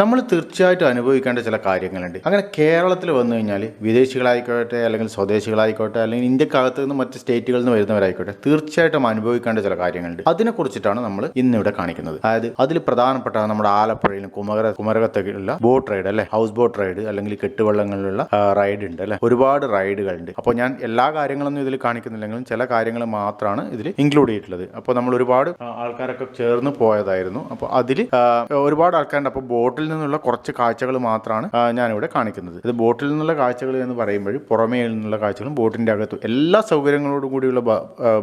നമ്മൾ തീർച്ചയായിട്ടും അനുഭവിക്കേണ്ട ചില കാര്യങ്ങളുണ്ട്. അങ്ങനെ കേരളത്തിൽ വന്നു കഴിഞ്ഞാൽ വിദേശികളായിക്കോട്ടെ അല്ലെങ്കിൽ സ്വദേശികളായിക്കോട്ടെ അല്ലെങ്കിൽ ഇന്ത്യക്കകത്ത് നിന്ന് മറ്റ് സ്റ്റേറ്റുകളിൽ നിന്ന് വരുന്നവരായിക്കോട്ടെ തീർച്ചയായിട്ടും അനുഭവിക്കേണ്ട ചില കാര്യങ്ങളുണ്ട്. അതിനെക്കുറിച്ചിട്ടാണ് നമ്മൾ ഇന്നിവിടെ കാണിക്കുന്നത്. അതായത് അതിൽ പ്രധാനപ്പെട്ട നമ്മുടെ ആലപ്പുഴയിലും കുമര കുമരകത്തൊക്കെയുള്ള ബോട്ട് റൈഡ് അല്ലെ? ഹൗസ് ബോട്ട് റൈഡ് അല്ലെങ്കിൽ കെട്ടുവള്ളങ്ങളിലുള്ള റൈഡ് ഉണ്ട് അല്ലെ? ഒരുപാട് റൈഡുകളുണ്ട് അപ്പോൾ ഞാൻ എല്ലാ കാര്യങ്ങളൊന്നും ഇതിൽ കാണിക്കുന്നില്ലെങ്കിലും ചില കാര്യങ്ങൾ മാത്രമാണ് ഇതിൽ ഇൻക്ലൂഡ് ചെയ്തിട്ടുള്ളത്. അപ്പോൾ നമ്മൾ ഒരുപാട് ആൾക്കാരൊക്കെ ചേർന്ന് പോയതായിരുന്നു. അപ്പോൾ അതിൽ ഒരുപാട് ആൾക്കാരുണ്ട്. അപ്പോൾ ബോട്ടിൽ നിന്നുള്ള കുറച്ച് കാഴ്ചകൾ മാത്രമാണ് ഞാനിവിടെ കാണിക്കുന്നത്. ഇത് ബോട്ടിൽ നിന്നുള്ള കാഴ്ചകൾ എന്ന് പറയുമ്പോൾ പുറമേ നിന്നുള്ള കാഴ്ചകളും ബോട്ടിന്റെ അകത്തും എല്ലാ സൗകര്യങ്ങളോടും കൂടിയുള്ള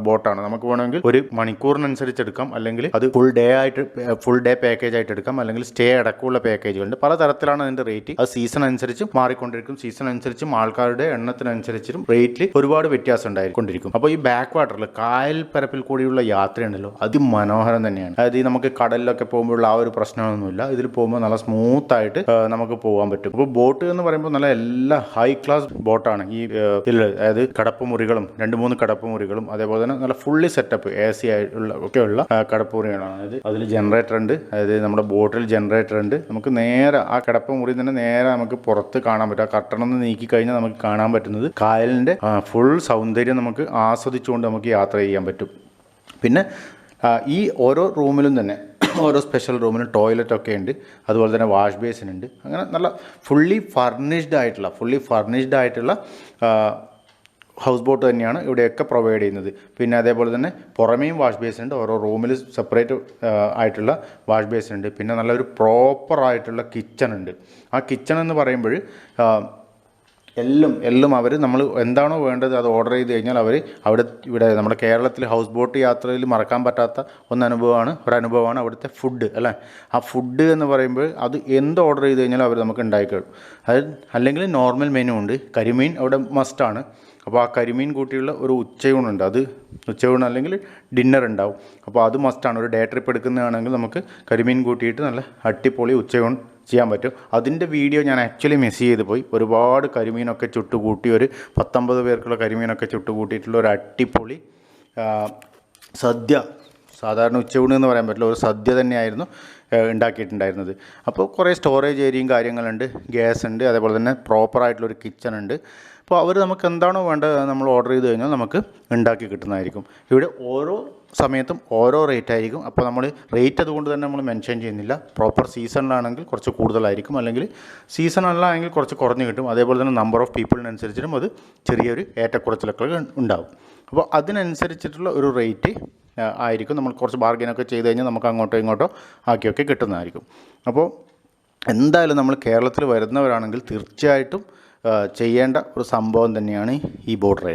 ബോട്ടാണ്. നമുക്ക് വേണമെങ്കിൽ ഒരു മണിക്കൂറിനനുസരിച്ച് എടുക്കാം അല്ലെങ്കിൽ അത് ഫുൾ ഡേ ആയിട്ട് ഫുൾ ഡേ പാക്കേജ് ആയിട്ട് എടുക്കാം അല്ലെങ്കിൽ സ്റ്റേ അടക്കമുള്ള പാക്കേജുകളുണ്ട് പല തരത്തിലാണ് അതിന്റെ റേറ്റ് അത് സീസൺ അനുസരിച്ച് മാറിക്കൊണ്ടിരിക്കും. സീസൺ അനുസരിച്ചും ആൾക്കാരുടെ എണ്ണത്തിനനുസരിച്ചും റേറ്റിൽ ഒരുപാട് വ്യത്യാസം ഉണ്ടായിക്കൊണ്ടിരിക്കും. അപ്പോൾ ഈ ബാക്ക് വാട്ടറിൽ കായൽ പരപ്പിൽ കൂടിയുള്ള യാത്രയുണ്ടല്ലോ അതിമനോഹരം തന്നെയാണ്. അതായത് നമുക്ക് കടലിലൊക്കെ പോകുമ്പോഴുള്ള ആ ഒരു പ്രശ്നമൊന്നുമില്ല. ഇതിൽ പോകുമ്പോൾ നല്ല സ്മൂത്ത് ആയിട്ട് നമുക്ക് പോകാൻ പറ്റും. അപ്പോൾ ബോട്ട് എന്ന് പറയുമ്പോൾ നല്ല എല്ലാ ഹൈ ക്ലാസ് ബോട്ടാണ്. ഈ അതായത് കടപ്പ് മുറികളും രണ്ട് മൂന്ന് കടപ്പ് മുറികളും അതേപോലെ തന്നെ നല്ല ഫുള്ളി സെറ്റപ്പ് എ സി ആയിട്ടുള്ള ഒക്കെ ഉള്ള കടപ്പ് മുറികളാണ് അതായത് അതിൽ ജനറേറ്റർ ഉണ്ട് അതായത് നമ്മുടെ ബോട്ടിൽ ജനറേറ്റർ ഉണ്ട്. നമുക്ക് നേരെ ആ കടപ്പുമുറി തന്നെ നേരെ നമുക്ക് പുറത്ത് കാണാൻ പറ്റും. ആ കട്ടണം ഒന്ന് നീക്കി കഴിഞ്ഞാൽ നമുക്ക് കാണാൻ പറ്റുന്നത് കായലിന്റെ ഫുൾ സൗന്ദര്യം നമുക്ക് ആസ്വദിച്ചുകൊണ്ട് നമുക്ക് യാത്ര ചെയ്യാൻ പറ്റും. പിന്നെ ഈ ഓരോ റൂമിലും തന്നെ ഓരോ സ്പെഷ്യൽ റൂമിലും ടോയ്ലറ്റ് ഒക്കെ ഉണ്ട്. അതുപോലെ തന്നെ വാഷ് ബേസിൻ ഉണ്ട്. അങ്ങനെ നല്ല ഫുള്ളി ഫർണിഷ്ഡ് ആയിട്ടുള്ള ഫുള്ളി ഫർണിഷ്ഡ് ആയിട്ടുള്ള ഹൗസ് ബോട്ട് തന്നെയാണ് ഇവിടെയൊക്കെ പ്രൊവൈഡ് ചെയ്യുന്നത്. പിന്നെ അതേപോലെ തന്നെ പുറമേയും വാഷ് ബേസിൻ ഉണ്ട്. ഓരോ റൂമിൽ സെപ്പറേറ്റ് ആയിട്ടുള്ള വാഷ് ബേസിൻ ഉണ്ട്. പിന്നെ നല്ലൊരു പ്രോപ്പറായിട്ടുള്ള കിച്ചൺ ഉണ്ട്. ആ കിച്ചൺ എന്ന് പറയുമ്പോൾ എല്ലാം. എല്ലും അവർ നമ്മൾ എന്താണോ വേണ്ടത് അത് ഓർഡർ ചെയ്ത് കഴിഞ്ഞാൽ അവർ അവിടെ ഇവിടെ നമ്മുടെ കേരളത്തിൽ ഹൗസ് ബോട്ട് യാത്രയിൽ മറക്കാൻ പറ്റാത്ത ഒന്ന് അനുഭവമാണ് ഒരു അനുഭവമാണ് അവിടുത്തെ ഫുഡ് അല്ലേ? ആ ഫുഡ് എന്ന് പറയുമ്പോൾ അത് എന്ത് ഓർഡർ ചെയ്ത് കഴിഞ്ഞാൽ അവർ നമുക്ക് ഉണ്ടാക്കിക്കോളും അത് അല്ലെങ്കിൽ നോർമൽ മെനു ഉണ്ട്. കരിമീൻ അവിടെ മസ്റ്റാണ് അപ്പോൾ ആ കരിമീൻ കൂട്ടിയുള്ള ഒരു ഉച്ചയൂണുണ്ട്. അത് ഉച്ചയൂണ് അല്ലെങ്കിൽ ഡിന്നർ ഉണ്ടാവും. അപ്പോൾ അത് മസ്റ്റാണ് ഒരു ഡേ ട്രിപ്പ് എടുക്കുന്നതാണെങ്കിൽ നമുക്ക് കരിമീൻ കൂട്ടിയിട്ട് നല്ല അടിപൊളി ഉച്ചയൂൺ ചെയ്യാൻ പറ്റും. അതിന്റെ വീഡിയോ ഞാൻ ആക്ച്വലി മിസ് ചെയ്ത് പോയി. ഒരുപാട് കരിമീനൊക്കെ ചുട്ടുകൂട്ടി ഒരു പത്തൊമ്പത് പേർക്കുള്ള കരിമീനൊക്കെ ചുട്ടുകൂട്ടിയിട്ടുള്ള ഒരു അട്ടിപ്പൊളി സദ്യ. സാധാരണ ഉച്ചയൂണ് എന്ന് പറയാൻ പറ്റില്ല ഒരു സദ്യ തന്നെയായിരുന്നു. ഉണ്ടാക്കിയിട്ടുണ്ടായിരുന്നത്. അപ്പോൾ കുറേ സ്റ്റോറേജ് ഏരിയയും കാര്യങ്ങളുണ്ട്. ഗ്യാസ് ഉണ്ട്. അതേപോലെ തന്നെ പ്രോപ്പറായിട്ടുള്ളൊരു കിച്ചൺ ഉണ്ട്. അപ്പോൾ അവർ നമുക്ക് എന്താണോ വേണ്ടത് നമ്മൾ ഓർഡർ ചെയ്ത് കഴിഞ്ഞാൽ നമുക്ക് ഉണ്ടാക്കി കിട്ടുന്നതായിരിക്കും. ഇവിടെ ഓരോ സമയത്തും ഓരോ റേറ്റ് ആയിരിക്കും. അപ്പോൾ നമ്മൾ റേറ്റ് അതുകൊണ്ട് തന്നെ നമ്മൾ മെൻഷൻ ചെയ്യുന്നില്ല. പ്രോപ്പർ സീസണിലാണെങ്കിൽ കുറച്ച് കൂടുതലായിരിക്കും. അല്ലെങ്കിൽ സീസൺ അല്ലാണെങ്കിൽ കുറച്ച് കുറഞ്ഞ് കിട്ടും. അതേപോലെ തന്നെ നമ്പർ ഓഫ് പീപ്പിളിനനുസരിച്ചിട്ടും അത് ചെറിയൊരു ഏറ്റക്കുറച്ചിലൊക്കെ ഉണ്ടാവും. അപ്പോൾ അതിനനുസരിച്ചിട്ടുള്ള ഒരു റേറ്റ് ആയിരിക്കും. നമ്മൾ കുറച്ച് ബാർഗിനൊക്കെ ചെയ്ത് കഴിഞ്ഞാൽ നമുക്ക് അങ്ങോട്ടോ ഇങ്ങോട്ടോ ആക്കിയൊക്കെ കിട്ടുന്നതായിരിക്കും. അപ്പോൾ എന്തായാലും നമ്മൾ കേരളത്തിൽ വരുന്നവരാണെങ്കിൽ തീർച്ചയായിട്ടും ചെയ്യേണ്ട ഒരു സംഭവം തന്നെയാണ് ഈ ബോർഡർ